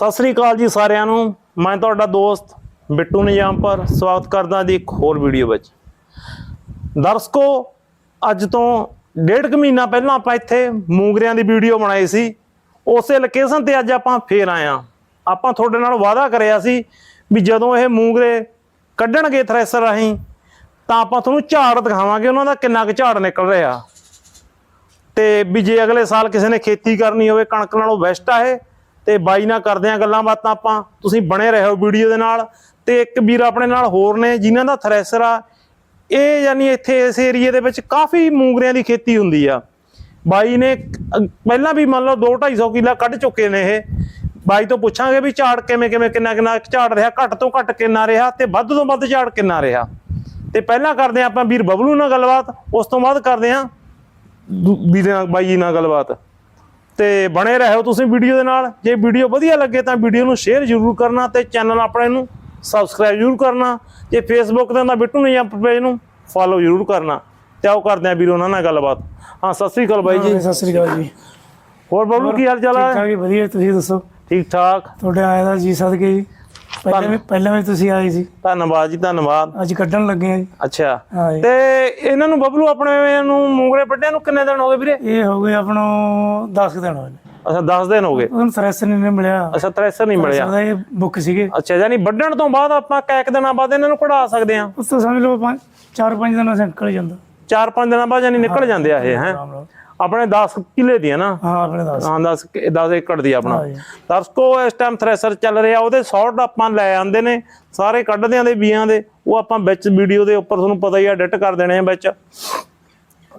ਸਤਿ ਸ੍ਰੀ ਅਕਾਲ ਜੀ ਸਾਰਿਆਂ ਨੂੰ। ਮੈਂ ਤੁਹਾਡਾ ਦੋਸਤ ਬਿੱਟੂ ਨਿਜਾਮਪੁਰ। ਸਵਾਗਤ ਕਰਦਾ ਜੀ ਇੱਕ ਹੋਰ ਵੀਡੀਓ ਵਿੱਚ। ਦਰਸ਼ਕੋ, ਅੱਜ ਤੋਂ ਡੇਢ ਕੁ ਮਹੀਨਾ ਪਹਿਲਾਂ ਆਪਾਂ ਇੱਥੇ ਮੂੰਗਰਿਆਂ ਦੀ ਵੀਡੀਓ ਬਣਾਈ ਸੀ। ਉਸੇ ਲੋਕੇਸ਼ਨ ਤੇ ਅੱਜ ਆਪਾਂ ਫੇਰ ਆਏ ਹਾਂ। ਆਪਾਂ ਤੁਹਾਡੇ ਨਾਲ ਵਾਅਦਾ ਕਰਿਆ ਸੀ ਵੀ ਜਦੋਂ ਇਹ ਮੂੰਗਰੇ ਕੱਢਣਗੇ ਥ੍ਰੈਸ਼ਰ ਰਾਹੀਂ, ਤਾਂ ਆਪਾਂ ਤੁਹਾਨੂੰ ਝਾੜ ਦਿਖਾਵਾਂਗੇ ਉਹਨਾਂ ਦਾ ਕਿੰਨਾ ਕੁ ਝਾੜ ਨਿਕਲ ਰਿਹਾ। ਤੇ ਵੀ ਜੇ ਅਗਲੇ ਸਾਲ ਕਿਸੇ ਨੇ ਖੇਤੀ ਕਰਨੀ ਹੋਵੇ, ਕਣਕ ਨਾਲੋਂ ਬੈਸਟ ਆ ਇਹ। ਤੇ ਬਾਈ ਨਾਲ ਕਰਦੇ ਆ ਗੱਲਾਂ ਬਾਤਾਂ ਆਪਾਂ। ਤੁਸੀਂ ਬਣੇ ਰਹੋ ਵੀਡੀਓ ਦੇ ਨਾਲ। ਤੇ ਇੱਕ ਵੀਰ ਆਪਣੇ ਨਾਲ ਹੋਰ ਨੇ, ਜਿਨ੍ਹਾਂ ਦਾ ਥ੍ਰੈਸ਼ਰ ਆ। ਇਹ ਯਾਨੀ ਇੱਥੇ ਇਸ ਏਰੀਏ ਦੇ ਵਿੱਚ ਕਾਫੀ ਮੂੰਗਰਿਆਂ ਦੀ ਖੇਤੀ ਹੁੰਦੀ ਆ। ਬਾਈ ਨੇ ਪਹਿਲਾਂ ਵੀ ਮੰਨ ਲਓ 2 250 ਕਿੱਲਾ ਕੱਢ ਚੁੱਕੇ ਨੇ ਇਹ। ਬਾਈ ਤੋਂ ਪੁੱਛਾਂਗੇ ਵੀ ਝਾੜ ਕਿਵੇਂ ਕਿਵੇਂ ਕਿੰਨਾ ਕਿੰਨਾ ਝਾੜ ਰਿਹਾ, ਘੱਟ ਤੋਂ ਘੱਟ ਕਿੰਨਾ ਰਿਹਾ ਤੇ ਵੱਧ ਤੋਂ ਵੱਧ ਝਾੜ ਕਿੰਨਾ ਰਿਹਾ। ਤੇ ਪਹਿਲਾਂ ਕਰਦੇ ਆ ਆਪਾਂ ਵੀਰ ਬਬਲੂ ਨਾਲ ਗੱਲਬਾਤ, ਉਸ ਤੋਂ ਬਾਅਦ ਕਰਦੇ ਆ ਵੀਰੇ ਬਾਈ ਨਾਲ ਗੱਲਬਾਤ। ਤੇ ਬਣੇ ਰਹੋ ਤੁਸੀਂ ਵੀਡੀਓ ਦੇ ਨਾਲ। ਜੇ ਵੀਡੀਓ ਵਧੀਆ ਲੱਗੇ ਤਾਂ ਵੀਡੀਓ ਨੂੰ ਸ਼ੇਅਰ ਜ਼ਰੂਰ ਕਰਨਾ ਤੇ ਚੈਨਲ ਆਪਣੇ ਨੂੰ ਸਬਸਕ੍ਰਾਈਬ ਜ਼ਰੂਰ ਕਰਨਾ। ਜੇ ਫੇਸਬੁੱਕ ਤੇ ਹੁੰਦਾ ਬਿੱਟੂ ਨਹੀਂ ਜੰਪ ਪੇਜ ਨੂੰ ਫਾਲੋ ਜ਼ਰੂਰ ਕਰਨਾ। ਤੇ ਆਓ ਕਰਦੇ ਆ ਵੀਰ ਉਹਨਾਂ ਨਾਲ ਗੱਲਬਾਤ। ਹਾਂ ਸਤਿ ਸ੍ਰੀ ਅਕਾਲ ਬਾਈ ਜੀ। ਸਤਿ ਸ੍ਰੀ ਅਕਾਲ ਜੀ। ਹੋਰ ਬਬਲੂ ਕੀ ਹਾਲ ਚਾਲ ਠੀਕ ਹੈ ਠਾਕ ਜੀ ਵਧੀਆ ਤੁਸੀਂ ਦੱਸੋ? ਠੀਕ ਠਾਕ। ਤੁਹਾਡੇ ਆਏ ਦਾ ਜੀ ਸਦਕੇ ਜੀ। ਪਹਿਲਾਂ ਵੀ ਪਹਿਲਾਂ ਵੀ ਤੁਸੀਂ ਆਏ ਸੀ। ਧੰਨਵਾਦ ਜੀ ਧੰਨਵਾਦ। ਅੱਜ ਕੱਢਣ ਲੱਗੇ ਆ ਜੀ। ਅੱਛਾ। ਹਾਂ ਤੇ ਇਹਨਾਂ ਨੂੰ ਬਬਲੂ ਆਪਣੇ ਨੂੰ ਮੂੰਗਰੇ ਵੱਡਿਆਂ ਨੂੰ ਕਿੰਨੇ ਦਿਨ ਹੋ ਗਏ ਵੀਰੇ? ਇਹ ਹੋ ਗਏ ਆਪਣੋ 10 ਦਿਨ ਨੇ ਅੱਛਾ 10 ਦਿਨ ਹੋ ਗਏ। ਉਹਨੂੰ ਥ੍ਰੈਸਰ ਨਹੀਂ ਮਿਲਿਆ। ਅੱਛਾ ਥ੍ਰੈਸ਼ਰ ਨਹੀਂ ਮਿਲਿਆ। ਉਹਦਾ ਇਹ ਬੁੱਕ ਸੀਗੇ। ਅੱਛਾ ਯਾਨੀ ਵੱਢਣ ਤੋਂ ਬਾਅਦ ਆਪਾਂ ਕੈਕ ਦਿਨਾਂ ਬਾਅਦ ਇਹਨਾਂ ਨੂੰ ਕਢਾ ਸਕਦੇ ਹਾਂ। ਉਸ ਤੋਂ ਸਮਝ ਲਓ ਪੰਜ ਚਾਰ ਪੰਜ ਦਿਨਾਂ ਸੇ ਨਿਕਲ ਜਾਂਦਾ। ਚਾਰ ਪੰਜ ਦਿਨਾਂ ਬਾਅਦ ਯਾਨੀ ਨਿਕਲ ਜਾਂਦੇ ਆ ਇਹ ਹੈ। ਆਪਣੇ 10 ਕਿੱਲੇ ਦੀ ਹੈ ਨਾ। ਹਾਂ ਆਪਣੇ ਦੱਸ। ਹਾਂ 10 10 ਏਕੜ ਦੀ ਆਪਣਾ। ਦਰਸ਼ਕੋ ਇਸ ਟਾਈਮ ਥ੍ਰੈਸ਼ਰ ਚੱਲ ਰਿਹਾ ਉਹਦੇ ਸ਼ਾਰਟ ਆਪਾਂ ਲੈ ਆਂਦੇ ਨੇ ਸਾਰੇ ਕੱਢਦਿਆਂ ਦੇ ਬੀਆਂ ਦੇ ਉਹ ਆਪਾਂ ਵਿੱਚ ਵੀਡੀਓ ਦੇ ਉੱਪਰ ਤੁਹਾਨੂੰ ਪਤਾ ਹੀ ਆ ਐਡਿਟ ਕਰ ਦੇਣੇ ਆ ਵਿੱਚ।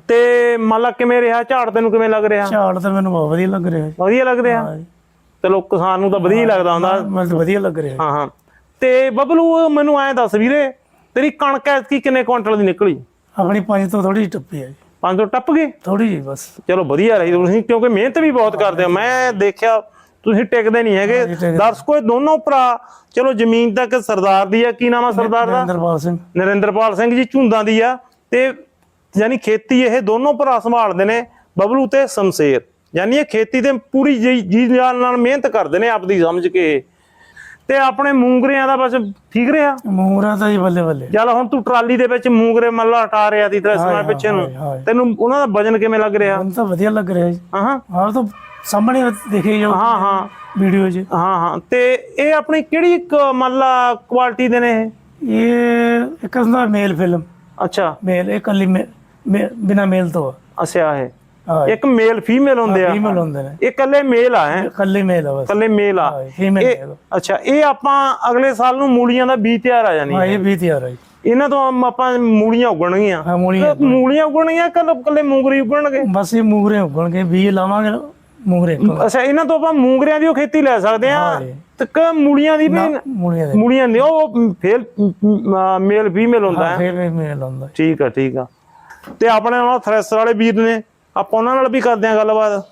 ਤੇ ਮੰਨ ਲਾ ਕਿਵੇਂ ਰਿਹਾ ਝਾੜ ਤੈਨੂੰ ਕਿਵੇਂ ਲੱਗ ਰਿਹਾ? ਝਾੜ ਤਾਂ ਮੈਨੂੰ ਬਹੁਤ ਵਧੀਆ ਲੱਗ ਰਿਹਾ ਵਧੀਆ ਲੱਗ ਰਿਹਾ? ਚਲੋ ਕਿਸਾਨ ਨੂੰ ਤਾਂ ਵਧੀਆ ਹੀ ਲੱਗਦਾ ਹੁੰਦਾ। ਮੈਨੂੰ ਵਧੀਆ ਲੱਗ ਰਿਹਾ। ਹਾਂ ਹਾਂ। ਤੇ ਬਬਲੂ ਮੈਨੂੰ ਐਂ ਦੱਸ ਵੀਰੇ ਤੇਰੀ ਕਣਕ ਐਤਕੀ ਕਿੰਨੇ ਕੁਇੰਟਲ ਦੀ ਨਿਕਲੀ? ਆਪਣੀ ਪੰਜ ਤੋਂ ਥੋੜੀ ਟੱਪੀ ਹੈ ਜੀ ਪੰਜ ਤੋਂ ਟੱਪ ਗਈ ਥੋੜੀ ਜੀ ਬਸ। ਚਲੋ ਵਧੀਆ ਰਹੀ ਤੁਸੀਂ ਕਿਉਂਕਿ ਮਿਹਨਤ ਵੀ ਬਹੁਤ ਕਰਦੇ ਹੋ। ਮੈਂ ਦੇਖਿਆ ਤੁਸੀਂ ਟਿਕਦੇ ਨਹੀਂ ਹੈਗੇ। ਦਰਸ਼ਕੋ ਇਹ ਦੋਨੋਂ ਭਰਾ ਚਲੋ ਜ਼ਮੀਨ ਤੱਕ ਸਰਦਾਰ ਦੀ ਆ ਕੀ ਨਾਮ ਆ ਸਰਦਾਰ ਦਾ? ਨਰਿੰਦਰਪਾਲ ਸਿੰਘ। ਨਰਿੰਦਰਪਾਲ ਸਿੰਘ ਜੀ ਝੁੰਦਾਂ ਦੀ ਆ। ਤੇ ਯਾਨੀ ਖੇਤੀ ਇਹ ਦੋਨੋਂ ਭਰਾ ਸੰਭਾਲਦੇ ਨੇ ਬਬਲੂ ਤੇ ਸ਼ਮਸ਼ੇਰ। ਯਾਨੀ ਇਹ ਖੇਤੀ ਤੇ ਪੂਰੀ ਜੀ ਜੀ ਜਾਨ ਨਾਲ ਮਿਹਨਤ ਕਰਦੇ ਨੇ ਆਪਦੀ ਸਮਝ ਕੇ। ਤੇ ਆਪਣੇ ਮੂੰਗਰਿਆਂ ਦਾ ਬਸ ਠੀਕ ਰਿਹਾ? ਮੂੰਗਰਾ ਤਾਂ ਜੀ ਬੱਲੇ ਬੱਲੇ। ਚੱਲ ਹੁਣ ਤੂੰ ਟਰਾਲੀ ਦੇ ਵਿੱਚ ਮੂੰਗਰੇ ਮੱਲਾ ਹਟਾ ਰਿਹਾ ਦੀ ਤਰ੍ਹਾਂ ਸਮਾਂ ਪਿੱਛੇ ਨੂੰ। ਤੈਨੂੰ ਉਹਨਾਂ ਦਾ ਵਜਨ ਕਿਵੇਂ ਲੱਗ ਰਿਹਾ? ਮੈਨੂੰ ਤਾਂ ਵਧੀਆ ਲੱਗ ਰਿਹਾ ਜੀ। ਹਾਂ ਹਾਂ ਤਾਂ ਸਾਹਮਣੇ ਦੇਖੇ ਜਾਓ। ਹਾਂ ਹਾਂ ਵੀਡੀਓ 'ਚ। ਹਾਂ ਹਾਂ ਤੇ ਇਹ ਆਪਣੀ ਕਿਹੜੀ ਕ- ਮੰਨ ਲਾ ਕੁਆਲਿਟੀ ਦੇ ਨੇ ਇਹ? ਇਹ ਇੱਕ ਹੁੰਦਾ ਮੇਲ ਫਿਲਮ। ਅੱਛਾ। ਮੇਲ ਇਹ ਕੱਲੀ ਬਿਨਾ ਮੇਲ ਤੋਂ ਆ। ਅੱਛਾ ਇਹ। ਹਾਂ ਇੱਕ ਮੇਲ ਫੀਮੇਲ ਹੁੰਦੇ ਆ। ਫੀਮੇਲ ਹੁੰਦੇ ਨੇ। ਇਹ ਇਕੱਲੇ ਮੇਲ ਆ ਹੈ? ਕੱਲੀ ਮੇਲ ਆ ਬਸ। ਇਕੱਲੇ ਮੇਲ ਆ। ਫੀਮੇਲ ਅੱਛਾ ਇਹ ਆਪਾਂ ਅਗਲੇ ਸਾਲ ਨੂੰ ਮੂਲੀਆਂ ਦਾ ਬੀਜ ਤਿਆਰ ਆ ਜਾਣੀ ਹਾਂ ਇਹ ਵੀ ਤਿਆਰ ਜੀ। ਇਹਨਾਂ ਤੋਂ ਆਪਾਂ ਮੂਲੀਆਂ ਉਗਣਗੀਆਂ। ਹਾਂ ਮੂਲੀਆਂ ਮੂਲੀਆਂ ਉਗਣਗੀਆਂ ਕੱਲ ਕੱਲੇ ਮੂੰਗਰੇ ਉਗਣਗੇ? ਬਸ ਇਹ ਮੂੰਗਰੇ ਉਗਣਗੇ ਬੀਜ ਲਾਵਾਂਗੇ ਮੂੰਗਰੇ ਅੱਛਾ ਇਹਨਾਂ ਤੋਂ ਆਪਾਂ ਮੂੰਗਰਿਆਂ ਦੀ ਉਹ ਖੇਤੀ ਲੈ ਸਕਦੇ ਆ ਹਾਂ ਜੀ। ਤੇ ਕ ਮੂਲੀਆਂ ਦੀ ਵੀ ਮੂਲੀਆਂ ਦੇ। ਦੀ ਉਹ ਫੇਲ ਮੇਲ ਫੀਮੇਲ ਹੁੰਦਾ ਹੈ ਵੀ ਮੇਲ ਹੁੰਦਾ। ਠੀਕ ਆ ਠੀਕ ਆ। ਤੇ ਆਪਣੇ ਨਾਲ ਥ੍ਰੈਸ਼ਰ ਵਾਲੇ ਵੀਰ ਨੇ। ਆਪਾਂ ਉਹਨਾਂ ਨਾਲ ਵੀ ਕਰਦੇ ਆ ਗੱਲਬਾਤ।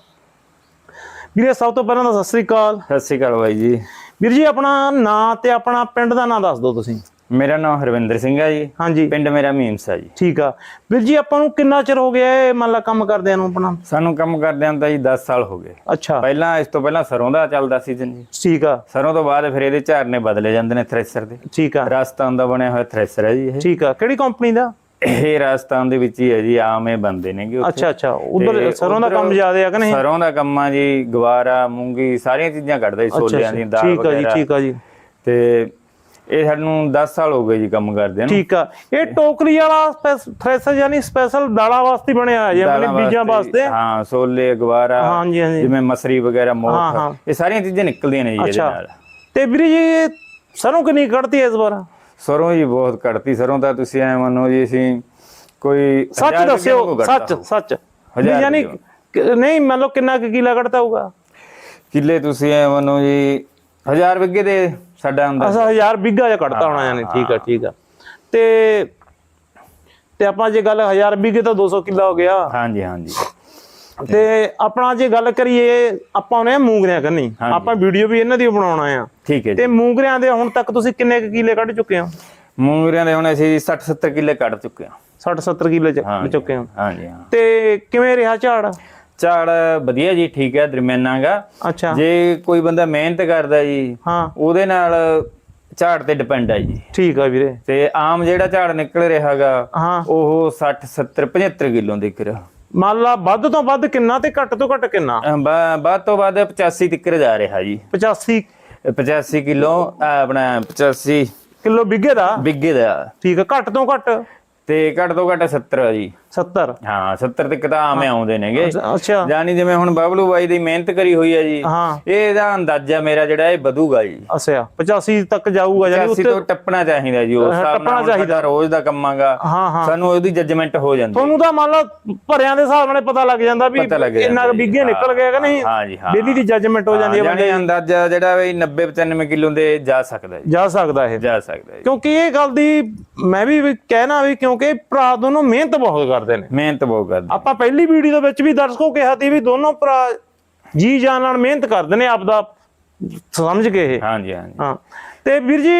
ਵੀਰੇ ਸਭ ਤੋਂ ਪਹਿਲਾਂ ਤਾਂ ਸਤਿ ਸ੍ਰੀ ਅਕਾਲ। ਸਤਿ ਸ਼੍ਰੀ ਅਕਾਲ ਬਾਈ ਜੀ। ਵੀਰ ਜੀ ਆਪਣਾ ਨਾਂ ਤੇ ਆਪਣਾ ਪਿੰਡ ਦਾ ਨਾਂ ਦੱਸ ਦਿਓ ਤੁਸੀਂ। ਮੇਰਾ ਨਾਮ ਹਰਵਿੰਦਰ ਸਿੰਘ ਹੈ ਜੀ। ਹਾਂਜੀ। ਪਿੰਡ ਮੇਰਾ ਮੀਮਸਾ ਜੀ। ਠੀਕ ਆ। ਵੀਰ ਜੀ ਆਪਾਂ ਨੂੰ ਕਿੰਨਾ ਚਿਰ ਹੋ ਗਿਆ ਇਹ ਮੰਨ ਲਾ ਕੰਮ ਕਰਦਿਆਂ ਨੂੰ ਆਪਣਾ? ਸਾਨੂੰ ਕੰਮ ਕਰਦਿਆਂ ਤਾਂ ਜੀ 10 ਸਾਲ ਹੋ ਗਏ। ਅੱਛਾ। ਪਹਿਲਾਂ ਇਸ ਤੋਂ ਪਹਿਲਾਂ ਸਰੋਂ ਦਾ ਚੱਲਦਾ ਸੀਜ਼ਨ ਜੀ। ਠੀਕ ਆ। ਸਰੋਂ ਤੋਂ ਬਾਅਦ ਫਿਰ ਇਹਦੇ ਝਾਰਨੇ ਬਦਲੇ ਜਾਂਦੇ ਨੇ ਥ੍ਰੈਸ਼ਰ ਦੇ। ਠੀਕ ਆ। ਰਾਜਸਥਾਨ ਦਾ ਬਣਿਆ ਹੋਇਆ ਥ੍ਰੈਸ਼ਰ ਹੈ ਜੀ ਇਹ। ਠੀਕ ਆ। ਕਿਹੜੀ ਕੰਪਨੀ ਦਾ? ਇਹ ਰਾਜਸਥਾਨ ਦੇ ਵਿੱਚ ਹੀ ਹੈ ਜੀ ਆਮ ਇਹ ਬੰਦੇ ਨੇਗੇ ਉੱਥੇ। ਅੱਛਾ ਅੱਛਾ। ਉਧਰ ਸਰੋਂ ਦਾ ਕੰਮ ਜ਼ਿਆਦਾ ਆ ਕਿ ਨਹੀਂ? ਸਰੋਂ ਦਾ ਕੰਮ ਆ ਜੀ ਗਵਾਰਾ ਮੂੰਗੀ ਸਾਰੀਆਂ ਚੀਜ਼ਾਂ ਕੱਢਦਾ ਜੀ ਛੋਲਿਆਂ ਦੀ ਦਾਲ ਠੀਕ ਆ ਜੀ ਠੀਕ ਆ ਜੀ। ਤੇ ਇਹ ਸਾਨੂੰ 10 ਸਾਲ ਹੋ ਗਏ ਜੀ ਕੰਮ ਕਰਦਿਆਂ ਨੂੰ। ਠੀਕ ਆ। ਇਹ ਟੋਕਰੀ ਵਾਲਾ ਥ੍ਰੈਸ਼ਰ ਯਾਨੀ ਸਪੈਸ਼ਲ ਦਾਲਾਂ ਵਾਸਤੇ ਬਣਿਆ ਹੈ ਜੀ ਆਪਣੇ ਦਾਲਾਂ ਬੀਜਾਂ ਵਾਸਤੇ। ਹਾਂ ਛੋਲੇ ਗਵਾਰਾ ਹਾਂਜੀ ਹਾਂਜੀ। ਜਿਵੇਂ ਮਸਰੀ ਵਗੈਰਾ ਹਾਂ, ਹਾਂ। ਮੋਠ ਇਹ ਸਾਰੀਆਂ ਚੀਜ਼ਾਂ ਨਿਕਲਦੀਆਂ ਨੇ ਜੀ ਇਹਦੇ ਨਾਲ। ਤੇ ਵੀਰੇ ਜੀ ਇਹ ਸਰੋਂ ਕਿੰਨੀ ਕੱਢਤੀ ਇਸ ਵਾਰ? ਸਰੋਂ ਜੀ ਬਹੁਤ ਕੱਢਤੀ ਸਰੋਂ ਤਾਂ ਤੁਸੀਂ ਐ ਮੰਨੋ ਜੀ ਅਸੀਂ ਕੋਈ ਸੱਚ ਦੱਸਿਓ ਸੱਚ। ਸੱਚ। ਯਾਨੀ ਨਹੀਂ ਮੰਨ ਲਓ ਕਿੰਨਾ ਕੁ ਕਿਲਾ ਕੱਢਤਾ ਹੋਊਗਾ ਕਿੱਲੇ ਤੁਸੀਂ ਐ ਮੰਨੋ ਜੀ ਹਜ਼ਾਰ ਵਿੱਗੇ ਦੇ ਸਾਡਾ ਹੁੰਦਾ ਅਸਾ 1000 ਬਿੱਗਾ ਜਿਹਾ ਕੱਢਤਾ ਹੋਣਾ ਯਾਨੀ ਠੀਕ ਆ ਠੀਕ ਆ। ਤੇ ਤੇ ਆਪਾਂ ਜੇ ਗੱਲ 1000 ਬਿੱਗੇ ਤਾਂ 200 ਕਿੱਲਾ ਹੋ ਗਿਆ। ਹਾਂਜੀ ਹਾਂਜੀ। ਤੇ ਆਪਣਾ ਜੇ ਗੱਲ ਕਰੀਏ ਆਪਾਂ ਉਹਨੇ ਮੂੰਗਰਿਆਂ ਕਰਨੀ। ਆਪਾਂ ਵੀਡੀਓ ਵੀ ਇਹਨਾਂ ਦੀ ਬਣਾਉਣਾ ਆ ਠੀਕ ਹੈ ਤੇ ਮੂੰਗਰਿਆਂ ਦੇ ਹੁਣ ਤੱਕ ਤੁਸੀਂ ਕਿੰਨੇ ਕਿੱਲੇ ਕੱਢ ਚੁੱਕੇ ਹੋ? ਮੂੰਗਰਿਆਂ ਦੇ ਹੁਣ ਅਸੀਂ 60 70 ਕਿੱਲੇ ਕੱਢ ਚੁੱਕੇ ਹਾਂ। 60 70 ਕਿੱਲੇ ਚੁੱਕੇ ਹੋ। ਹਾਂਜੀ ਹਾਂ। ਤੇ ਕਿਵੇਂ ਰਿਹਾ ਝਾੜ? ਝਾੜ ਵਧੀਆ ਜੀ ਠੀਕ ਹੈ ਦਰਮਿਆਨਾਗਾ ਅੱਛਾ। ਜੇ ਕੋਈ ਬੰਦਾ ਮਿਹਨਤ ਕਰਦਾ ਜੀ ਹਾਂ। ਉਹਦੇ ਨਾਲ ਝਾੜ ਤੇ ਡਿਪੈਂਡ ਹੈ ਜੀ। ਠੀਕ ਆ ਵੀਰੇ। ਤੇ ਆਮ ਜਿਹੜਾ ਝਾੜ ਨਿਕਲ ਰਿਹਾਗਾ ਉਹ 60 70 75 ਕਿਲੋ ਦੇ ਕਰ ਮੰਨ ਲਾ ਵੱਧ ਤੋਂ ਵੱਧ ਕਿੰਨਾ ਤੇ ਘੱਟ ਤੋਂ ਘੱਟ ਕਿੰਨਾ? ਬਾਅਦ ਤੋਂ ਬਾਅਦ 85 ਤੱਕ ਜਾ ਰਿਹਾ ਜੀ। 85 85 ਕਿਲੋ ਆਪਣਾ 85 ਕਿਲੋ ਬਿੱਗੇ ਦਾ? ਬਿੱਗੇ ਦਾ। ਠੀਕ ਆ ਘੱਟ ਤੋਂ ਘੱਟ? ਤੇ ਘੱਟ ਤੋਂ ਘੱਟ 70 ਆ ਜੀ। 70 ਹਾਂ 70 ਤੱਕ ਤਾਂ ਆਮ ਆਉਂਦੇ ਨੇਗੇ। ਅੱਛਾ ਜਾਨੀ ਜਿਵੇਂ ਹੁਣ ਬਬਲੂ ਬਾਈ ਦੀ ਮਿਹਨਤ ਕਰੀ ਹੋਈ ਹੈ ਜੀ ਹਾਂ। ਇਹ ਇਹਦਾ ਅੰਦਾਜ਼ਾ ਮੇਰਾ ਜਿਹੜਾ ਇਹ ਵਧੂਗਾ ਜੀ। ਅੱਛਾ 85 ਤੱਕ ਜਾਊਗਾ ਜਾਨੀ 85 ਤੋਂ ਟੱਪਣਾ ਚਾਹੀਦਾ ਜੀ ਉਸ ਹਿਸਾਬ ਨਾਲ ਸਾਡਾ ਰੋਜ਼ ਦਾ ਕੰਮਾਂਗਾ ਹਾਂ ਹਾਂ। ਸਾਨੂੰ ਉਹਦੀ ਜੱਜਮੈਂਟ ਹੋ ਜਾਂਦੀ ਤੁਹਾਨੂੰ ਤਾਂ ਮੰਨ ਲਾ ਭਰਿਆਂ ਦੇ ਹਿਸਾਬ ਨਾਲ ਪਤਾ ਲੱਗ ਜਾਂਦਾ ਵੀ ਇੰਨਾ। ਬਿੱਗੇ ਨਿਕਲ ਗਿਆ ਕਿ ਨਹੀਂ? ਹਾਂ ਜੀ ਹਾਂ। ਡੇਲੀ ਦੀ ਜੱਜਮੈਂਟ ਹੋ ਜਾਂਦੀ ਹੈ ਬੰਦੇ ਅੰਦਾਜ਼ਾ ਜਿਹੜਾ ਵੀ 90 95 ਕਿਲੋ ਦੇ ਜਾ ਸਕਦਾ ਜੀ। ਜਾ ਸਕਦਾ ਇਹ। ਜਾ ਸਕਦਾ ਕਿਉਂਕਿ ਇਹ ਗੱਲ ਦੀ ਮੈਂ ਵੀ ਵੀ ਕਹਿਣਾ ਵੀ ਕਿਉਂਕਿ ਭਰਾ ਦੋਨੋਂ ਮਿਹਨਤ ਬਹੁਤ ਕਰਦੇ ਨੇ। ਮਿਹਨਤ ਬਹੁਤ ਕਰਦਾ ਆਪਾਂ ਪਹਿਲੀ ਵੀਡੀਓ ਦੇ ਵਿੱਚ ਵੀ ਦਰਸ਼ਕੋ ਕਿਹਾ ਸੀ ਵੀ ਦੋਨੋਂ ਭਰਾ ਜੀ ਜਾਨ ਨਾਲ ਮਿਹਨਤ ਕਰਦੇ ਨੇ ਆਪਦਾ ਸਮਝ ਕੇ ਇਹ। ਹਾਂਜੀ ਹਾਂਜੀ। ਹਾਂ। ਤੇ ਵੀਰ ਜੀ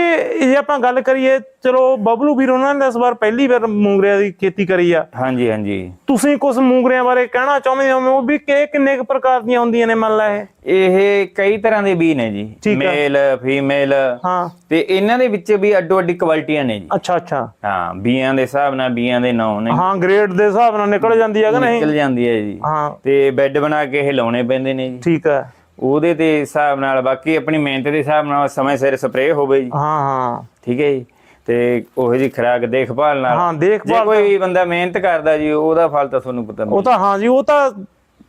ਜੇ ਆਪਾਂ ਗੱਲ ਕਰੀਏ ਚਲੋ ਬਬਲੂ ਵੀਰ ਉਹਨਾਂ ਨੇ ਇਸ ਵਾਰ ਪਹਿਲੀ ਵਾਰ ਮੂੰਗਰਿਆਂ ਦੀ ਖੇਤੀ ਕਰੀ ਆ। ਹਾਂਜੀ ਹਾਂਜੀ। ਤੁਸੀਂ ਕੁਝ ਮੂੰਗਰਿਆਂ ਬਾਰੇ ਕਹਿਣਾ ਚਾਹੁੰਦੇ ਹੋ? ਉਹ ਵੀ ਕਿ ਕਿੰਨੇ ਕੁ ਪ੍ਰਕਾਰ ਦੀਆਂ ਹੁੰਦੀਆਂ ਨੇ ਮੰਨ ਲਾ ਇਹ? ਇਹ ਕਈ ਤਰ੍ਹਾਂ ਦੇ ਬੀ ਨੇ ਜੀ। Male female. ਹਾਂ। ਤੇ ਇਹਨਾਂ ਦੇ ਵਿੱਚ ਵੀ ਅੱਡੋ ਅੱਡੀ ਕੁਆਲਿਟੀਆਂ ਨੇ ਜੀ। ਅੱਛਾ ਅੱਛਾ। ਹਾਂ ਬੀਆਂ ਦੇ ਹਿਸਾਬ ਨਾਲ ਬੀਆਂ ਦੇ ਨਾਂ ਨੇ। ਹਾਂ ਗ੍ਰੇਡ ਦੇ ਹਿਸਾਬ ਨਾਲ ਨਿਕਲ ਜਾਂਦੀ ਹੈ ਕਿ ਨਹੀਂ? ਨਿਕਲ ਜਾਂਦੀ ਹੈ ਜੀ। ਹਾਂ। ਤੇ ਬੈੱਡ ਬਣਾ ਕੇ ਇਹ ਲਾਉਣੇ ਪੈਂਦੇ ਨੇ ਜੀ। ਠੀਕ ਹੈ ਉਹਦੇ ਤੇ ਹਿਸਾਬ ਨਾਲ ਬਾਕੀ ਆਪਣੀ ਮਿਹਨਤ ਦੇ ਹਿਸਾਬ ਨਾਲ ਸਮੇਂ ਸਿਰ ਸਪਰੇਅ ਹੋਵੇ ਜੀ। ਹਾਂ ਹਾਂ। ਠੀਕ ਹੈ ਜੀ। ਤੇ ਉਹੋ ਜੀ ਖਰਾਕ ਦੇਖਭਾਲ ਨਾਲ। ਹਾਂ ਜੇ ਦੇਖਭਾਲ ਕੋਈ ਬੰਦਾ ਮਿਹਨਤ ਕਰਦਾ ਜੀ ਉਹਦਾ ਫਲ ਤਾਂ ਤੁਹਾਨੂੰ ਪਤਾ ਉਹ ਤਾਂ ਹਾਂ ਜੀ ਉਹ ਤਾਂ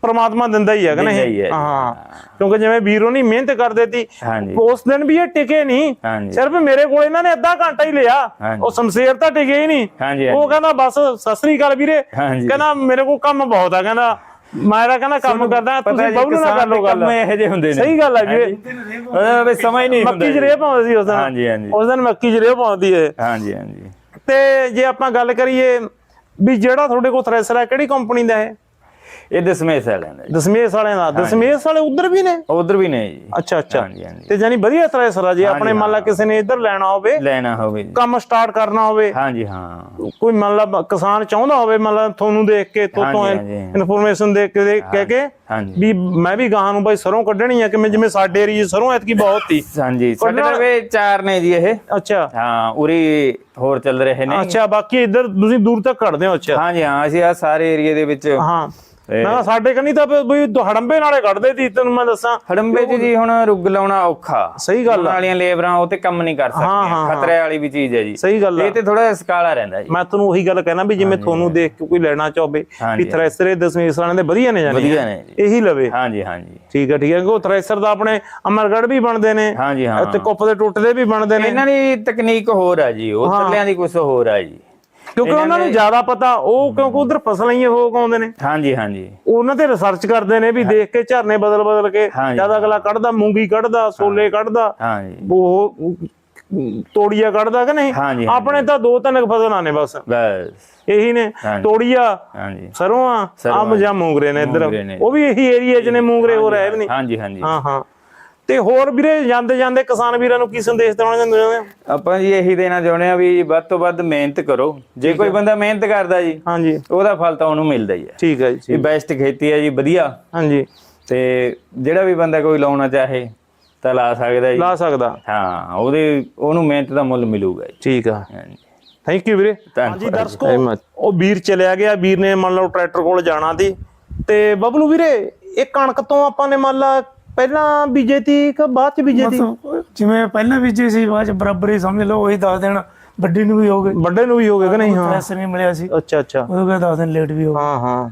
ਪ੍ਰਮਾਤਮਾ ਦਿੰਦਾ ਹੀ ਹੈ ਕਿ ਨਹੀਂ? ਹੈ ਕਿਉਂਕਿ ਜਿਵੇਂ ਵੀਰੋ ਨਹੀਂ ਮਿਹਨਤ ਕਰਦੇ ਸੀ ਹਾਂਜੀ ਉਸ ਦਿਨ ਵੀ ਇਹ ਟਿਕੇ ਨਹੀਂ। ਸਿਰਫ ਮੇਰੇ ਕੋਲ ਇਹਨਾਂ ਨੇ ਅੱਧਾ ਘੰਟਾ ਹੀ ਲਿਆ। ਉਹ ਸ਼ਮਸ਼ੇਰ ਤਾਂ ਟਿਕੇ ਹੀ ਨਹੀਂ। ਉਹ ਕਹਿੰਦਾ ਬਸ ਸਤਿ ਸ੍ਰੀ ਅਕਾਲ ਵੀਰੇ। ਕਹਿੰਦਾ ਮੇਰੇ ਕੋਲ ਕੰਮ ਬਹੁਤ ਆ। ਕਹਿੰਦਾ ਮੈਂ ਤਾਂ ਕਹਿੰਦਾ ਕੰਮ ਕਰਦਾ ਤੁਸੀਂ ਜੀ ਬਬਲੂ ਨਾਲ ਕਰ ਦੇ ਗੱਲ ਕੰਮ ਇਹੋ ਜਿਹੇ ਹੁੰਦੇ ਨੇ। ਸਹੀ ਗੱਲ ਹੈ ਵੀਰੇ ਉਹਦਾ ਵੀ ਸਮਾਂ ਹੀ ਨਹੀਂ ਹੁੰਦਾ ਮੱਕੀ ਚ ਰੇਹ ਪਾਉਂਦੇ ਸੀ ਉਸ ਦਿਨ। ਹਾਂਜੀ ਹਾਂਜੀ। ਉਸ ਦਿਨ ਮੱਕੀ ਚ ਰੇਹ ਪਾਉਂਦੀ ਏ। ਹਾਂਜੀ ਹਾਂਜੀ। ਤੇ ਜੇ ਆਪਾਂ ਗੱਲ ਕਰੀਏ ਵੀ ਜਿਹੜਾ ਤੁਹਾਡੇ ਕੋਲ ਥ੍ਰੈਸ਼ਰ ਹੈ ਕਿਹੜੀ ਕੰਪਨੀ ਦਾ ਹੈ? ਇਹ ਦਸਮੇਸ਼ ਵਾਲਿਆਂ ਦਾ ਦਸਮੇਸ਼ ਵਾਲਿਆਂ ਦਾ। ਦਸਮੇਸ਼ ਵਾਲੇ ਉਧਰ ਵੀ ਨੇ? ਉਧਰ ਵੀ ਨੇ ਜੀ। ਅੱਛਾ ਅੱਛਾ। ਹਾਂਜੀ ਹਾਂਜੀ। ਤੇ ਜਾਨੀ ਵਧੀਆ ਥ੍ਰੈਸ਼ਰ ਆ ਜੇ ਆਪਣੇ ਮੰਨ ਲਾ ਕਿਸੇ ਨੇ ਇੱਧਰ ਲੈਣਾ ਹੋਵੇ ਲੈਣਾ ਹੋਵੇ ਜੀ। ਕੰਮ ਸਟਾਰਟ ਕਰਨਾ ਹੋਵੇ। ਹਾਂਜੀ ਹਾਂ। ਕੋਈ ਮੰਨ ਲਾ ਕਿਸਾਨ ਚਾਹੁੰਦਾ ਹੋਵੇ ਮੰਨ ਲਾ ਤੁਹਾਨੂੰ ਦੇਖ ਕੇ ਤੋਂ। ਇਨਫੋਰਮੇਸ਼ਨ ਦੇਖ ਕੇ ਦੇਖ- ਕਹਿ ਕੇ ਵੀ ਮੈਂ ਵੀ ਗਾਹਾਂ ਨੂੰ ਬਾਈ ਸਰੋਂ ਕੱਢਣੀ ਆ ਕਿਵੇਂ ਜਿਵੇਂ ਸਾਡੇ ਏਰੀਏ ਸਰੋਂ ਐਤਕੀ ਬਹੁਤ ਸੀ ਹਾਂਜੀ ਸਾਡੇ ਤਾਂ ਵੇ ਚਾਰ ਨੇ ਜੀ ਇਹ। ਅੱਛਾ। ਹਾਂ ਉਰੀ ਹੋਰ ਚੱਲ ਰਹੇ ਨੇ। ਅੱਛਾ ਬਾਕੀ ਇੱਧਰ ਤੁਸੀਂ ਦੂਰ ਤੱਕ ਕੱਢਦੇ ਹੋ ਅੱਛਾ। ਹਾਂਜੀ ਹਾਂ ਅਸੀਂ ਆ ਸਾਰੇ ਏਰੀਆ ਦੇ ਵਿੱਚ ਹਾਂ। ਕਿਹਾ ਸਾਡੇ ਕੰਨੀ ਤਾਂ ਬਈ ਹੜੰਬੇ ਨਾਲੇ ਕੱਢਦੇ ਸੀ ਤੈਨੂੰ ਮੈਂ ਦੱਸਾਂ। ਹੜੰਬੇ ਚ ਜੀ ਹੁਣ ਰੁੱਗ ਲਾਉਣਾ ਔਖਾ। ਸਹੀ ਗੱਲ ਆ। ਵਾਲੀਆਂ ਲੇਬਰਾਂ ਉਹ ਤੇ ਕੰਮ ਨਹੀਂ ਕਰ ਸਕਦੀਆਂ। ਖਤਰੇ ਵਾਲੀ ਵੀ ਚੀਜ਼ ਹੈ ਜੀ। ਸਹੀ ਗੱਲ ਆ। ਇਹ ਤੇ ਥੋੜਾ ਸਕਾਲਾ ਰਹਿੰਦਾ ਜੀ। ਮੈਂ ਤੁਹਾਨੂੰ ਉਹੀ ਗੱਲ ਕਹਿਣਾ ਵੀ ਜਿਵੇਂ ਤੁਹਾਨੂੰ ਦੇਖ ਕੇ ਕੋਈ ਲੈਣਾ ਚਾਹਵੇ ਵੀ। ਥ੍ਰੈਸ਼ਰ ਦਸਵੇਂ ਸਾਲਾਂ ਦੇ ਵਧੀਆ ਨੇ ਜਾਣੇ ਵਧੀਆ ਨੇ ਜੀ। ਇਹੀ ਲਵੇ। ਹਾਂਜੀ ਹਾਂਜੀ। ਠੀਕ ਹੈ ਠੀਕ ਹੈ ਉਹ ਥ੍ਰੈਸ਼ਰ ਦਾ ਆਪਣੇ ਅਮਰਗੜ ਵੀ ਬਣਦੇ ਨੇ ਹਾਂਜੀ ਹਾਂ। ਤੇ ਕੁੱਪ ਦੇ ਟੁੱਟਦੇ ਵੀ ਬਣਦੇ ਨੇ। ਇਹਨਾਂ ਦੀ ਤਕਨੀਕ ਹੋਰ ਆ ਜੀ ਉਹ ਥੱਲਿਆਂ ਦੀ ਕੁਝ ਹੋਰ ਆ ਜੀ। ਕਿਉਂਕਿ ਉਹਨਾਂ ਨੂੰ ਜ਼ਿਆਦਾ ਪਤਾ ਉਹ ਕਿਉਂਕਿ ਉਧਰ ਫਸਲਾਂ ਹੀ ਉਹ ਉਗਾਉਂਦੇ ਨੇ। ਹਾਂਜੀ ਹਾਂਜੀ। ਉਹਨਾਂ ਤੇ ਰਿਸਰਚ ਕਰਦੇ ਨੇ ਵੀ ਦੇਖ ਕੇ ਝਰਨੇ ਬਦਲ ਬਦਲ ਕੇ। ਜ਼ਿਆਦਾ ਅਗਲਾ ਕੱਢਦਾ ਮੂੰਗੀ ਕੱਢਦਾ ਸੋਲੇ ਕੱਢਦਾ ਹਾਂਜੀ। ਉਹ ਤੋੜੀਆ ਕੱਢਦਾ ਕਿ ਨਹੀਂ? ਆਪਣੇ ਤਾਂ ਦੋ ਤਿੰਨ ਫਸਲਾਂ ਨੇ ਬਸ। ਬਸ। ਇਹੀ ਨੇ। ਤੋੜੀਆ ਹਾਂਜੀ। ਸਰੋਂ ਆ ਆਮ ਜਾਂ ਮੂੰਗਰੇ ਨੇ ਇੱਧਰ। ਨੇ। ਉਹ ਵੀ ਇਹੀ ਏਰੀਆ 'ਚ ਨੇ ਮੂੰਗਰੇ ਹੋ ਰਹੇ ਨਹੀਂ। ਹਾਂਜੀ ਹਾਂਜੀ। ਹਾਂ ਹਾਂ। ਤੇ ਹੋਰ ਵੀਰੇ ਜਾਂਦੇ ਜਾਂਦੇ ਕਿਸਾਨ ਵੀਰਾਂ ਨੂੰ ਕੀ ਸੰਦੇਸ਼ ਦੇਣਾ ਚਾਹੁੰਦੇ ਹੋ? ਆਪਾਂ ਜੀ ਇਹੀ ਦੇਣਾ ਚਾਹੁੰਦੇ ਆ ਵੀ ਵੱਧ ਤੋਂ ਵੱਧ ਮਿਹਨਤ ਕਰੋ। ਜੇ ਕੋਈ ਬੰਦਾ ਮਿਹਨਤ ਕਰਦਾ ਜੀ ਹਾਂਜੀ। ਉਹਦਾ ਫਲ ਤਾਂ ਉਹਨੂੰ ਮਿਲਦਾ ਹੀ ਹੈ। ਠੀਕ ਹੈ ਜੀ ਇਹ ਬੈਸਟ ਖੇਤੀ ਹੈ ਜੀ ਵਧੀਆ। ਹਾਂਜੀ। ਤੇ ਜਿਹੜਾ ਵੀ ਬੰਦਾ ਕੋਈ ਲਾਉਣਾ ਚਾਹੇ ਤਾਂ ਲਾ ਸਕਦਾ ਜੀ। ਲਾ ਸਕਦਾ। ਹਾਂ ਉਹਦੇ ਉਹਨੂੰ ਮਿਹਨਤ ਦਾ ਮੁੱਲ ਮਿਲੂਗਾ ਜੀ। ਠੀਕ ਆ। ਹਾਂਜੀ। ਥੈਂਕ ਯੂ ਵੀਰੇ। ਹਾਂਜੀ ਦਰਸ਼ਕੋ ਉਹ ਵੀਰ ਚਲਿਆ ਗਿਆ ਵੀਰ ਨੇ ਮੰਨ ਲਓ ਟਰੈਕਟਰ ਕੋਲ ਜਾਣਾ ਸੀ। ਤੇ ਬਬਲੂ ਵੀਰੇ ਇਹ ਕਣਕ ਤੋਂ ਆਪਾਂ ਨੇ ਮੰਨ ਲਾ ਪਹਿਲਾਂ ਬੀਜੇ ਤੀ ਕਿ ਬਾਅਦ ਚ ਬੀਜੇ ਤੀ? ਬਸ ਜਿਵੇਂ ਪਹਿਲਾਂ ਬੀਜੇ ਸੀ ਬਾਅਦ ਚ ਬਰਾਬਰ ਹੀ ਸਮਝ ਲਓ ਉਹੀ 10 ਦਿਨ ਵੱਡੀ ਨੂੰ ਵੀ ਹੋ ਗਏ। ਵੱਡੇ ਨੂੰ ਵੀ ਹੋ ਗਏ ਕਿ ਨਹੀਂ? ਹਾਂ। ਥ੍ਰੈਸ਼ਰ ਨਹੀਂ ਮਿਲਿਆ ਸੀ। ਅੱਛਾ ਅੱਛਾ। ਉਹਦੇ ਕੋਲ 10 ਦਿਨ ਲੇਟ ਵੀ ਹੋ ਗਏ। ਹਾਂ ਹਾਂ।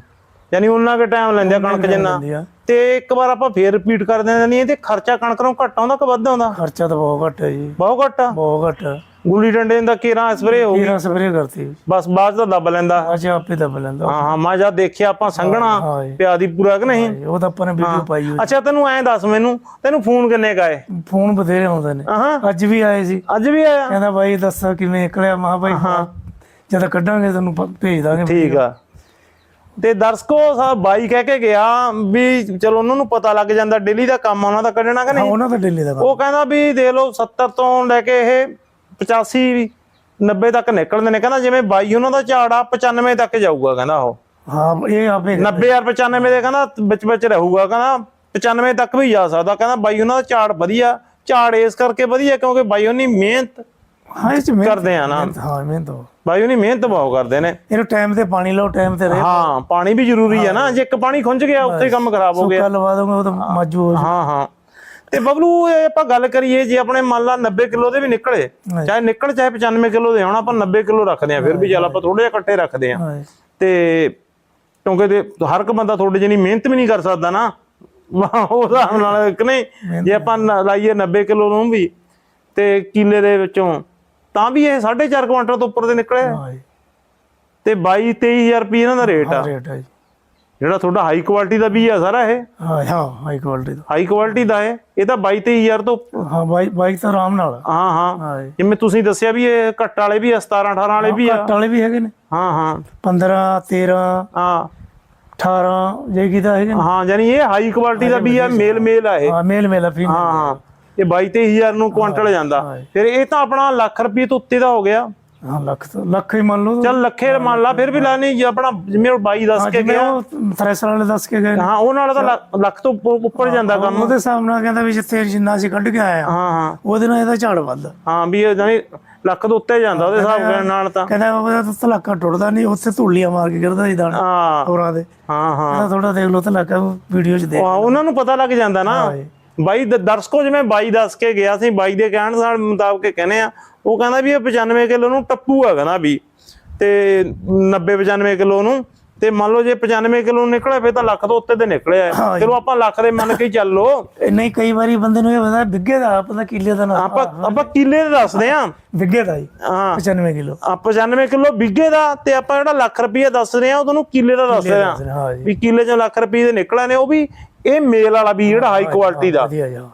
ਯਾਨੀ ਉਹਨਾਂ ਕੇ ਟਾਈਮ ਲੈਂਦੇ ਆ ਕਣਕ ਜਿੰਨਾ। ਤੇ ਇੱਕ ਵਾਰ ਆਪਾਂ ਫੇਰ ਰਿਪੀਟ ਕਰ ਦਿੰਦੇ ਨਹੀਂ ਤੇ ਖਰਚਾ ਕਣਕ ਨੂੰ ਘੱਟ ਆਉਂਦਾ ਕਿ ਵੱਧ ਆਉਂਦਾ? ਖਰਚਾ ਤਾਂ ਬਹੁਤ ਘੱਟ ਹੈ ਜੀ। ਬਹੁਤ ਘੱਟ ਆ? ਬਹੁਤ ਘੱਟ। ਗੁੱਲੀ ਡੰਡੇ ਦਾ ਕੀਰਾਂ ਸਪਰੇ ਹੋ ਗਈ। ਕੀਰਾ ਸਪਰੇ ਕਰਤੀ। ਬਸ ਬਾਅਦ ਤਾਂ ਦੱਬ ਲੈਂਦਾ। ਅੱਜ ਆਪੇ ਦੱਬ ਲੈਂਦਾ। ਹਾਂ ਹਾਂ ਮੈਂ ਜਦ ਦੇਖਿਆ ਆਪਾਂ ਸੰਘਣਾ। ਪਿਆ ਦੀ ਪੂਰਾ ਕਿ ਨਹੀਂ? ਉਹ ਤਾਂ ਆਪਾਂ ਨੇ ਵੀਡੀਓ ਪਾਈ ਹੋਈ ਅੱਛਾ ਤੈਨੂੰ ਐਂ ਦੱਸ ਮੈਨੂੰ ਤੈਨੂੰ ਫੋਨ ਕਿੰਨੇ ਕਾਏ ਫੋਨ ਬਥੇਰੇ ਆਉਂਦੇ ਨੇ। ਹਾਂ। ਅੱਜ ਵੀ ਆਏ ਸੀ। ਅੱਜ ਵੀ ਆਇਆ? ਕਹਿੰਦਾ ਬਾਈ ਦੱਸ ਕਿਵੇਂ ਨਿਕਲਿਆ? ਮਹਾ ਬਾਈ ਹਾਂ। ਜਦ ਕੱਢਾਂਗੇ ਤੈਨੂੰ ਪ- ਭੇਜ ਦਾਂਗੇ ਠੀਕ ਆ। ਤੇ ਦਰਸ਼ਕੋ ਸਾ ਬਾਈ ਕਹਿ ਕੇ ਗਿਆ ਵੀ ਚਲੋ ਉਹਨਾਂ ਨੂੰ ਪਤਾ ਲੱਗ ਜਾਂਦਾ ਡੇਲੀ ਦਾ ਕੰਮ ਉਹਨਾਂ ਦਾ ਕੱਢਣਾ ਕਿ ਨਹੀਂ? ਉਹਨਾਂ ਦਾ ਦਿੱਲੀ ਦਾ। ਉਹ ਕਹਿੰਦਾ ਵੀ ਦੇਖ ਲਓ 70 ਤੋਂ ਲੈ ਕੇ ਇਹ 85 90 ਤੱਕ ਨਿਕਲਦੇ ਨੇ। ਕਹਿੰਦਾ ਜਿਵੇਂ ਬਾਈ ਉਹਨਾਂ ਦਾ ਝਾੜ ਆ 95 ਤੱਕ ਜਾਊਗਾ ਕਹਿੰਦਾ ਉਹ। ਹਾਂ ਇਹ ਆਪੇ 90000 95 ਦੇ ਕਹਿੰਦਾ ਵਿੱਚ ਵਿੱਚ ਰਹੂਗਾ ਕਹਿੰਦਾ 95 ਤੱਕ ਵੀ ਜਾ ਸਕਦਾ। ਕਹਿੰਦਾ ਬਾਈ ਉਹਨਾਂ ਦਾ ਝਾੜ ਵਧੀਆ ਝਾੜ ਇਸ ਕਰਕੇ ਵਧੀਆ ਕਿਉਂਕਿ ਬਾਈ ਉਹਨੀ ਮਿਹਨਤ ਹਾਂ ਮਿਹਨਤ- ਕਰਦੇ ਆ ਨਾ। ਹਾਂ ਮਿਹਨਤ। ਬਾਈ ਉਹਨੀ ਮਿਹਨਤ ਬਹੁਤ ਕਰਦੇ ਨੇ। ਇਹਨੂੰ ਟਾਈਮ ਤੇ ਪਾਣੀ ਲਾਓ ਟਾਈਮ ਤੇ ਰਹੇ। ਹਾਂ ਪਾਣੀ ਵੀ ਜ਼ਰੂਰੀ ਹੈ ਨਾ। ਜੇ ਇੱਕ ਪਾਣੀ ਖੁੰਝ ਗਿਆ ਉੱਥੇ ਕੰਮ ਖਰਾਬ ਹੋ ਗਿਆ। ਸੁੱਕਾ ਲਵਾ ਦੋਗੇ ਉਹ ਤਾਂ ਮਾਜੂ ਹੋ ਹਾਂ ਹਾਂ। ਤੇ ਬਬਲੂ ਇਹ ਆਪਾਂ ਗੱਲ ਕਰੀਏ ਜੇ ਆਪਣੇ ਮੰਨ ਲਾ 90 ਕਿਲੋ ਦੇ ਵੀ ਨਿਕਲੇ ਚਾਹੇ ਨਿਕਲ ਚਾਹੇ 95 ਕਿਲੋ ਦੇ ਹੋਣ ਆਪਾਂ 90 ਕਿਲੋ ਰੱਖਦੇ ਆ ਫਿਰ ਵੀ ਚੱਲ ਆਪਾਂ ਥੋੜੇ ਜਿਹਾ ਇਕੱਠੇ ਰੱਖਦੇ ਆ ਤੇ ਕਿਉਂਕਿ ਤੇ ਹਰ ਇੱਕ ਬੰਦਾ ਤੁਹਾਡੇ ਜਿੰਨੀ ਮਿਹਨਤ ਵੀ ਨਹੀਂ ਕਰ ਸਕਦਾ ਨਾ ਉਹ ਹਿਸਾਬ ਨਾਲ ਕਿ ਨਹੀਂ ਜੇ ਆਪਾਂ ਲਾਈਏ 90 ਕਿਲੋ ਨੂੰ ਵੀ ਤੇ ਕਿੱਲੇ ਦੇ ਵਿੱਚੋਂ ਤਾਂ ਵੀ ਇਹ 4.5 ਕੁਇੰਟਲ ਤੋਂ ਉੱਪਰ ਦੇ ਨਿਕਲੇ ਤੇ 22 23000 ਰੁਪਏ ਇਹਨਾਂ ਦਾ ਰੇਟ ਆ। ਰੇਟ ਹੈ ਜੀ। ਜਿਹੜਾ ਤੁਹਾਡਾ ਹਾਈ ਕੁਆਲਿਟੀ ਦਾ ਵੀ ਆ ਸਾਰਾ ਇਹ? ਹਾਂ ਹਾਂ ਹਾਈ ਕੁਆਲਿਟੀ ਦਾ। ਹਾਈ ਕੁਆਲਿਟੀ ਦਾ ਹੈ ਇਹ ਤਾਂ 22 23000 ਤੋਂ ਹਾਂ ਬਾਈਕ ਬਾਈਕ ਤਾਂ ਆਰਾਮ ਨਾਲ। ਆ। ਹਾਂ। ਹਾਂ ਜਿਵੇਂ ਤੁਸੀਂ ਦੱਸਿਆ ਵੀ ਇਹ ਘੱਟ ਵਾਲੇ ਵੀ ਆ 17 18 ਵਾਲੇ ਵੀ ਆ। ਘੱਟ ਵਾਲੇ ਵੀ ਹੈਗੇ ਨੇ। ਹਾਂ ਹਾਂ। 15 13 ਹਾਂ। 18 ਜੇ ਕੀਤਾ ਹੈਗੇ ਨੇ। ਹਾਂ ਯਾਨੀ ਇਹ ਹਾਈ ਕੁਆਲਿਟੀ ਦਾ ਵੀ ਆ ਮੇਲ ਮੇਲ ਆ ਇਹ। ਹਾਂ ਮੇਲ ਮੇਲ ਫੀ ਹਾਂ ਹਾਂ। ਇਹ 22 23000 ਨੂੰ ਕੁਆਂਟਲ ਜਾਂਦਾ। ਫਿਰ ਇਹ ਤਾਂ ਆਪਣਾ ਲੱਖ ਰੁਪਏ ਤੋਂ ਉੱਤੇ ਦਾ ਹੋ ਗਿਆ। ਹਾਂ ਲੱਖ ਤੋਂ ਲੱਖ ਹੀ ਮੰਨ ਲਓ। ਚੱਲ ਲੱਖੇ ਮੰਨ ਲਾ ਫਿਰ ਵੀ ਲਾ ਨਹੀਂ ਜੇ ਆਪਣਾ ਜਿਵੇਂ ਉਹ 22 ਦੱਸ ਕੇ ਗਿਆ। ਥ੍ਰੈਸ਼ਰ ਵਾਲੇ ਦੱਸ ਕੇ ਗਏ ਨੇ। ਹਾਂ ਉਹ ਨਾਲ ਤਾਂ ਲੱਖ- ਲੱਖ ਤੋਂ ਉੱਪਰ- ਉੱਪਰ ਜਾਂਦਾ ਕੰਮ। ਉਹਦੇ ਹਿਸਾਬ ਨਾਲ ਕਹਿੰਦਾ ਵੀ ਜਿੱਥੇ ਜਿੰਨਾ ਅਸੀਂ ਕੱਢ ਕੇ ਆਏ ਆ ਹਾਂ ਹਾਂ। ਉਹਦੇ ਨਾਲ ਇਹਦਾ ਝਾੜ ਵੱਧਦਾ ਹਾਂ ਵੀ ਇਹ ਜਾਨੀ ਲੱਖ ਤੋਂ ਉੱਤੇ ਜਾਂਦਾ ਉਹਦੇ ਹਿਸਾਬ ਨਾਲ ਤਾਂ। ਕਹਿੰਦਾ ਉਹਦਾ ਤਾਂ ਧਲਾਕਾ ਟੁੱਟਦਾ ਨਹੀਂ ਉੱਥੇ ਧੂਲੀਆਂ ਮਾਰ ਕੇ ਗਿਰਦਾ ਸੀ ਦਾਣਾ ਹਾਂ। ਹੋਰਾਂ ਦੇ। ਹਾਂ ਹਾਂ। ਕਹਿੰਦਾ ਥੋੜਾ ਦੇਖ ਲਓ ਧਲਾਕਾ ਵੀਡੀਓ 'ਚ ਦੇਖ ਉਹ ਉਹਨਾਂ ਨੂੰ ਪਤਾ ਲੱਗ ਜਾਂਦਾ ਨਾ। ਬਾਈ ਦਰਸ਼ਕੋ ਜਿਵੇਂ ਬਾਈ ਦੱਸ ਕੇ ਗਿਆ ਸੀ ਬਾਈ ਦੇ ਕਹਿਣ ਸਾਲ ਮੁਤਾਬਕ ਕਹਿੰਦੇ ਆ ਉਹ ਕਹਿੰਦਾ ਵੀ ਇਹ 95 ਕਿਲੋ ਨੂੰ ਟੱਪੂਗਾ ਕਹਿੰਦਾ ਵੀ ਤੇ 90 95 ਕਿਲੋ ਨੂੰ ਤੇ ਮੰਨ ਲਓ ਜੇ 95 ਕਿਲੋ ਨਿਕਲਿਆ ਫੇ ਤਾਂ ਲੱਖ ਤੋਂ ਉੱਤੇ ਤੇ ਨਿਕਲਿਆ ਜੀ। ਚਲੋ ਆਪਾਂ ਲੱਖ ਦੇ ਮੰਨ ਕੇ ਚੱਲੋ। ਇਹ ਨਹੀਂ ਕਈ ਵਾਰੀ ਬੰਦੇ ਨੂੰ ਇਹ ਪਤਾ ਬਿੱਗੇ ਦਾ ਪਤਾ ਕਿੱਲੇ ਦਾ ਨਾ ਆਪਾਂ ਆਪਾਂ ਕਿੱਲੇ ਦੇ ਦੱਸਦੇ ਆ ਬਿੱਗੇ ਦਾ ਹੀ ਹਾਂ। 95 ਕਿਲੋ। ਆ 95 ਕਿਲੋ ਬਿੱਗੇ ਦਾ ਤੇ ਆਪਾਂ ਜਿਹੜਾ ਲੱਖ ਰੁਪਏ ਦੱਸ ਰਹੇ ਆ ਉਹਨੂੰ ਕਿੱਲੇ ਦਾ ਦੱਸਦੇ ਆ ਹਾਂ ਜੀ। ਵੀ ਕਿੱਲੇ ਚੋਂ ਲੱਖ ਰੁਪਏ ਦੇ ਨਿਕਲੇ ਨੇ ਉਹ ਵੀ ਇਹ ਮੇਲ ਵਾਲਾ ਵੀ ਜਿਹੜਾ ਹਾਈ ਕੁਆਲਿਟੀ ਦਾ।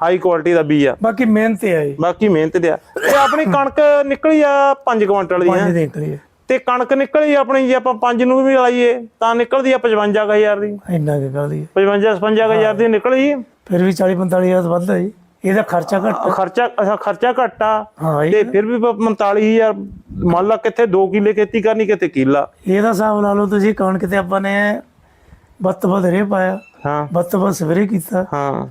ਹਾਈ ਕੁਆਲਿਟੀ ਦਾ ਵੀ ਆ। ਬਾਕੀ ਮਿਹਨਤ ਹੈ ਜੀ ਬਾਕੀ ਮਿਹਨਤ ਤੇ ਆ। ਤੇ ਆਪਣੀ ਕਣਕ ਨਿਕਲੀ ਆ 5 ਕੁਇੰਟਲ ਦੀ ਹੈ? ਲਈਏ ਤੇ ਕਣਕ ਨਿਕਲੀ ਆਪਣੀ ਜੇ ਆਪਾਂ 5 ਨੂੰ ਵੀ ਲਾਈਏ ਤਾਂ ਨਿਕਲਦੀ ਆ 55000 ਦੀ। ਇੰਨਾ ਕੀ ਕਰਦੀ ਹੈ 55 55000 ਦੀ ਨਿਕਲੀ। ਫਿਰ ਵੀ 40 45 ਹਜ਼ਾਰ ਵੱਧਦਾ ਜੀ। ਇਹਦਾ ਖਰਚਾ ਘੱਟ ਖਰਚਾ ਅੱਛਾ ਖਰਚਾ ਘੱਟ ਆ। ਹਾਂ ਤੇ ਇਹ- ਫਿਰ ਵੀ 45000 ਮੰਨ ਲਾ ਕਿੱਥੇ 2 ਕਿੱਲੇ ਖੇਤੀ ਕਰਨੀ ਕਿਤੇ ਕਿੱਲਾ। ਇਹਦਾ ਹਿਸਾਬ ਲਾ ਲਓ ਤੁਸੀਂ ਕਣਕ ਤੇ ਆਪਾਂ ਨੇ ਬੱਤ ਬੱਤ ਰੇ ਪਾਇਆ ਹਾਂ। ਬੱਤ ਬੱਤ ਸਪਰੇ ਕੀਤਾ। ਹਾਂ।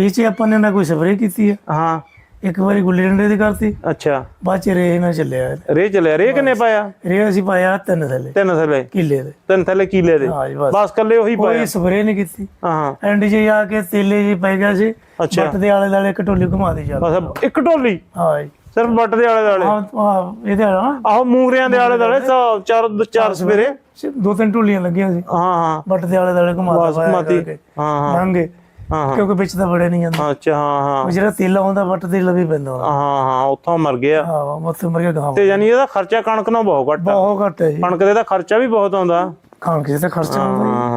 ਇਹ ਚ ਆਪਾਂ ਨੇ ਨਾ ਕੋਈ ਸਪਰੇ ਕੀਤੀ ਹੈ ਹਾਂ। ਇੱਕ ਵਾਰੀ ਗੁੱਲੀ ਡੰਡੇ ਦੀ ਕਰਤੀ। ਅੱਛਾ। ਬਾਅਦ ਚ ਰੇ ਨਾ ਚੱਲਿਆ। ਰੇ ਚੱਲਿਆ। ਰੇ ਕਿੰਨੇ ਪਾਇਆ? ਰੇ ਅਸੀਂ ਪਾਇਆ ਤਿੰਨ ਥੱਲੇ। ਤਿੰਨ ਥੱਲੇ। ਕਿੱਲੇ ਦੇ। ਤਿੰਨ ਥੱਲੇ ਕਿੱਲੇ ਦੇ। ਹਾਂ ਜੀ ਬਸ। ਬਸ ਕੱਲੇ ਉਹੀ ਪਾਇਆ। ਕੋਈ ਸਪਰੇ ਨਹੀਂ ਕੀਤੀ। ਹਾਂ ਐਂਡ ਜੇ ਆ ਕੇ ਤੇਲੇ ਜੀ ਪੈ ਗਿਆ ਸੀ। ਬੱਟ ਦੇ ਆਲੇ ਦਾਲੇ ਇੱਕ ਟੋਲੀ ਘੁਮਾ ਦੇ ਚੱਲ। ਬਸ ਇੱਕ ਢੋਲੀ ਹਾਂ ਜੀ। ਸਿਰਫ ਬੱਟ ਦੇ ਆਲੇ ਆਹ ਆਹ ਇਹਦੇ ਨਾਲ ਆਹੋ ਮੂੰਗਰਿਆਂ ਦੇ ਆਲੇ ਦੁਆਲੇ ਸੌ- ਚਾਰ ਚਾਰ ਸਵੇਰੇ। ਦੋ ਤਿੰਨ ਟੋਲੀਆਂ ਲੱਗੀਆਂ ਸੀ। ਹਾਂ ਹਾਂ। ਬੱਟ ਦੇ ਆਲੇ ਦਾਲੇ ਘੁਮਾ ਬਸ ਮਾਤੀ ਹਾਂ ਹਾਂ। ਕਿਉਂਕਿ ਵਿੱਚ ਤਾਂ ਬੜੇ ਨਹੀਂ ਜਾਂਦੇ। ਅੱਛਾ ਹਾਂ ਹਾਂ। ਉਹ ਜਿਹੜਾ ਤੇਲਾ ਹੁੰਦਾ ਬੱਟ ਦੇ ਲਵੀ ਪੈਂਦਾ। ਹਾਂ ਹਾਂ ਉੱਥੋਂ ਮਰ ਗਿਆ। ਹਾਂ ਮੱਥੇ ਮਰ ਗਿਆ ਗਾਂ ਤੇ ਯਾਨੀ ਇਹਦਾ ਖਰਚਾ ਕਣਕ ਨਾਲ ਬਹੁਤ ਘੱਟ ਆ। ਬਹੁਤ ਘੱਟ ਹੈ ਜੀ। ਕਣਕ ਦੇ ਤਾਂ ਖਰਚਾ ਵੀ ਬਹੁਤ ਆਉਂਦਾ। ਖਾਣ ਕਿਸੇ ਤੇ ਖਰਚਾ। ਹਾਂ।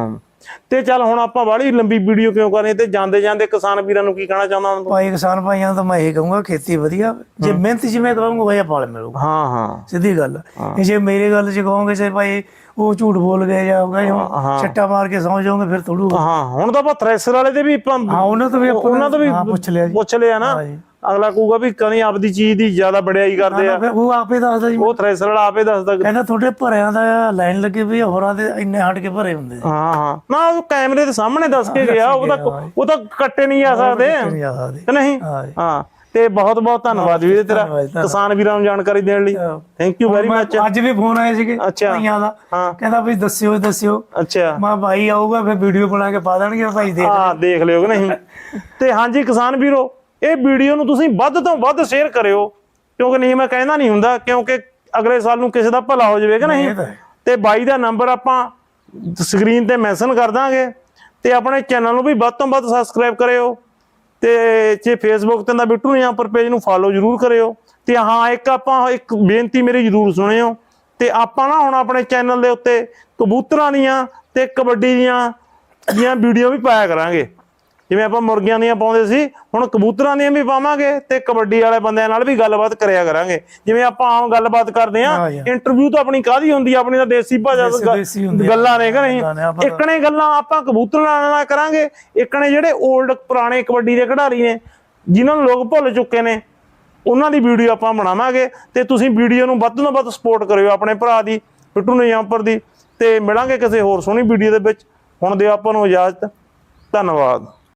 ਤੇ ਚੱਲ ਹੁਣ ਆਪਾਂ ਬਾਹਲੀ ਲੰਬੀ ਵੀਡੀਓ ਕਿਉਂ ਕਰਨੀ ਤੇ ਜਾਂਦੇ ਜਾਂਦੇ ਕਿਸਾਨ ਵੀਰਾਂ ਨੂੰ ਕੀ ਕਹਿਣਾ ਚਾਹੁੰਦਾ ਹਾਂ ਭਾਈ ਕਿਸਾਨ ਭਾਈਆਂ ਤਾਂ ਮੈਂ ਇਹ ਕਹੂੰਗਾ ਖੇਤੀ ਵਧੀਆ ਜੇ ਮਿਹਨਤ ਜਿਵੇਂ ਕਰਾਂਗੇ ਵਧੀਆ ਫਲ ਮਿਲੂਗਾ। ਹਾਂ ਹਾਂ। ਸਿੱਧੀ ਗੱਲ। ਜੇ ਮੇਰੇ ਗੱਲ ਚ ਕਹੋਗੇ ਸੇ ਭਾਈ ਉਹ ਝੂਠ ਬੋਲ ਗਏ ਜਾਂ ਗਏ ਹਾਂ। ਛੱਟਾ ਮਾਰ ਕੇ ਸਮਝ ਜਾਓਗੇ ਫਿਰ ਤੋੜੂ ਹਾਂ ਹੁਣ ਤਾਂ ਆਪਾਂ ਥ੍ਰੈਸ਼ਰ ਵਾਲੇ ਦੇ ਵੀ ਹਾਂ ਉਹਨਾਂ ਤੋਂ ਵੀ ਉਹਨਾਂ ਤੋਂ ਵੀ ਪੁੱਛ ਲਿਆ ਜੀ। ਪੁੱਛ ਲਿਆ ਨਾ। ਜੀ। ਅਗਲਾ ਕਹੂਗਾ ਵੀ ਕਣੀ ਆਪਦੀ ਚੀਜ਼ ਦੀ ਜ਼ਿਆਦਾ ਵਡਿਆਈ ਕਰਦੇ ਆ। ਫਿਰ ਉਹ ਆਪੇ ਦੱਸਦਾ ਜੀ। ਉਹ ਥ੍ਰੈਸ਼ਰ ਵਾਲਾ ਆਪੇ ਦੱਸਦਾ। ਕਹਿੰਦਾ ਤੁਹਾਡੇ ਭਰਿਆਂ ਦਾ ਲਾਈਨ ਲੱਗੇ ਵੀ ਹੋਰਾਂ ਦੇ ਇੰਨੇ ਹਟ ਕੇ ਭਰੇ ਹੁੰਦੇ ਹਾਂ ਹਾਂ। ਨਾ ਉਹ ਕੈਮਰੇ ਦੇ ਸਾਹਮਣੇ ਦੱਸ ਕੇ ਗਿਆ ਉਹ ਤਾਂ ਉਹ ਤਾਂ ਕੱਟੇ ਨਹੀਂ ਆ ਸਕਦੇ। ਨਹੀਂ ਆ ਸਕਦੇ। ਨਹੀਂ? ਹਾਂ ਤੇ ਬਹੁਤ ਬਹੁਤ ਧੰਨਵਾਦ ਵੀਰੇ ਤੇਰਾ। ਕਿਸਾਨ ਵੀਰਾਂ ਨੂੰ ਜਾਣਕਾਰੀ ਦੇਣ ਲਈ। ਥੈਂਕ ਯੂ ਵੈਰੀ ਮੱਚ ਅੱਜ ਵੀ ਫੋਨ ਆਏ ਸੀਗੇ। ਭਾਈਆਂ ਦਾ। ਕਹਿੰਦਾ ਵੀ ਦੱਸਿਓ ਦੱਸਿਓ। ਅੱਛਾ। ਮੈਂ ਭਾਈ ਆਊਗਾ ਫਿਰ ਵੀਡੀਓ ਬਣਾ ਕੇ ਪਾ ਦੇਣਗੇ ਭਾਈ ਦੇਖ ਹਾਂ ਦੇਖ ਲਿਓ ਕਿ ਨਹੀਂ? ਤੇ ਹਾਂਜੀ ਕਿਸਾਨ ਵੀਰੋ ਇਹ ਵੀਡੀਓ ਨੂੰ ਤੁਸੀਂ ਵੱਧ ਤੋਂ ਵੱਧ ਸ਼ੇਅਰ ਕਰਿਓ ਕਿਉਂਕਿ ਨਹੀਂ ਮੈਂ ਕਹਿੰਦਾ ਨਹੀਂ ਹੁੰਦਾ ਕਿਉਂਕਿ ਅਗਲੇ ਸਾਲ ਨੂੰ ਕਿਸੇ ਦਾ ਭਲਾ ਹੋ ਜਾਵੇ ਕਿ ਨਹੀਂ? ਤਾਂ ਬਾਈ ਦਾ ਨੰਬਰ ਆਪਾਂ ਸਕਰੀਨ ਤੇ ਮੈਂਸ਼ਨ ਕਰ ਦਾਂਗੇ ਤੇ ਆਪਣੇ ਚੈਨਲ ਨੂੰ ਵੀ ਵੱਧ ਤੋਂ ਵੱਧ ਸਬਸਕ੍ਰਾਈਬ ਕਰਿਓ ਤੇ ਜੇ ਫੇਸਬੁੱਕ ਤੇ ਦਾ ਬਿੱਟੂ ਨੇ ਪਰ ਪੇਜ ਨੂੰ ਫਾਲੋ ਜਰੂਰ ਕਰਿਓ ਤੇ ਹਾਂ ਇੱਕ ਆਪਾਂ ਇੱਕ ਬੇਨਤੀ ਮੇਰੀ ਜਰੂਰ ਸੁਣਿਓ ਤੇ ਆਪਾਂ ਨਾ ਹੁਣ ਆਪਣੇ ਚੈਨਲ ਦੇ ਉੱਤੇ ਕਬੂਤਰਾਂ ਦੀਆਂ ਤੇ ਕਬੱਡੀ ਦੀਆਂ ਦੀਆਂ ਵੀਡੀਓ ਵੀ ਪਾਇਆ ਕਰਾਂਗੇ। ਜਿਵੇਂ ਆਪਾਂ ਮੁਰਗੀਆਂ ਦੀਆਂ ਪਾਉਂਦੇ ਸੀ ਹੁਣ ਕਬੂਤਰਾਂ ਦੀਆਂ ਵੀ ਪਾਵਾਂਗੇ ਤੇ ਕਬੱਡੀ ਵਾਲੇ ਬੰਦਿਆਂ ਨਾਲ ਵੀ ਗੱਲਬਾਤ ਕਰਿਆ ਕਰਾਂਗੇ। ਜਿਵੇਂ ਆਪਾਂ ਆਮ ਗੱਲਬਾਤ ਕਰਦੇ ਆ। ਇੰਟਰਵਿਊ ਤਾਂ ਆਪਣੀ ਕਾਦੀ ਹੁੰਦੀ ਆ ਆਪਣੀ ਤਾਂ ਦੇਸੀ ਭਾਸ਼ਾ। ਗੱਲਾਂ ਨੇ ਕਿ ਨਹੀਂ? ਗੱਲਾਂ ਨੇ, ਆਪਾਂ ਤਾਂ- ਇੱਕਣੇ ਗੱਲਾਂ ਆਪਾਂ ਕਬੂਤਰਾਂ ਨਾਲ ਕਰਾਂਗੇ ਇੱਕਣੇ ਜਿਹੜੇ 올ਡ ਪੁਰਾਣੇ ਕਬੱਡੀ ਦੇ ਖਿਡਾਰੀ ਨੇ ਜਿਨ੍ਹਾਂ ਨੂੰ ਲੋਕ ਭੁੱਲ ਚੁੱਕੇ ਨੇ ਉਹਨਾਂ ਦੀ ਵੀਡੀਓ ਆਪਾਂ ਬਣਾਵਾਂਗੇ ਤੇ ਤੁਸੀਂ ਵੀਡੀਓ ਨੂੰ ਵੱਧ ਤੋਂ ਵੱਧ ਸਪੋਰਟ ਕਰਿਓ ਆਪਣੇ ਭਰਾ ਦੀ ਬਿੱਟੂ ਨਿਜਾਮਪੁਰ ਦੀ ਤੇ ਮਿਲਾਂਗੇ ਕਿਸੇ ਹੋਰ ਸੋਹਣੀ ਵੀਡੀਓ ਦੇ ਵਿੱਚ। ਹੁਣ ਦਿਓ ਆਪਾਂ ਨੂੰ ਇਜਾਜ਼ਤ। ਧੰਨਵਾਦ।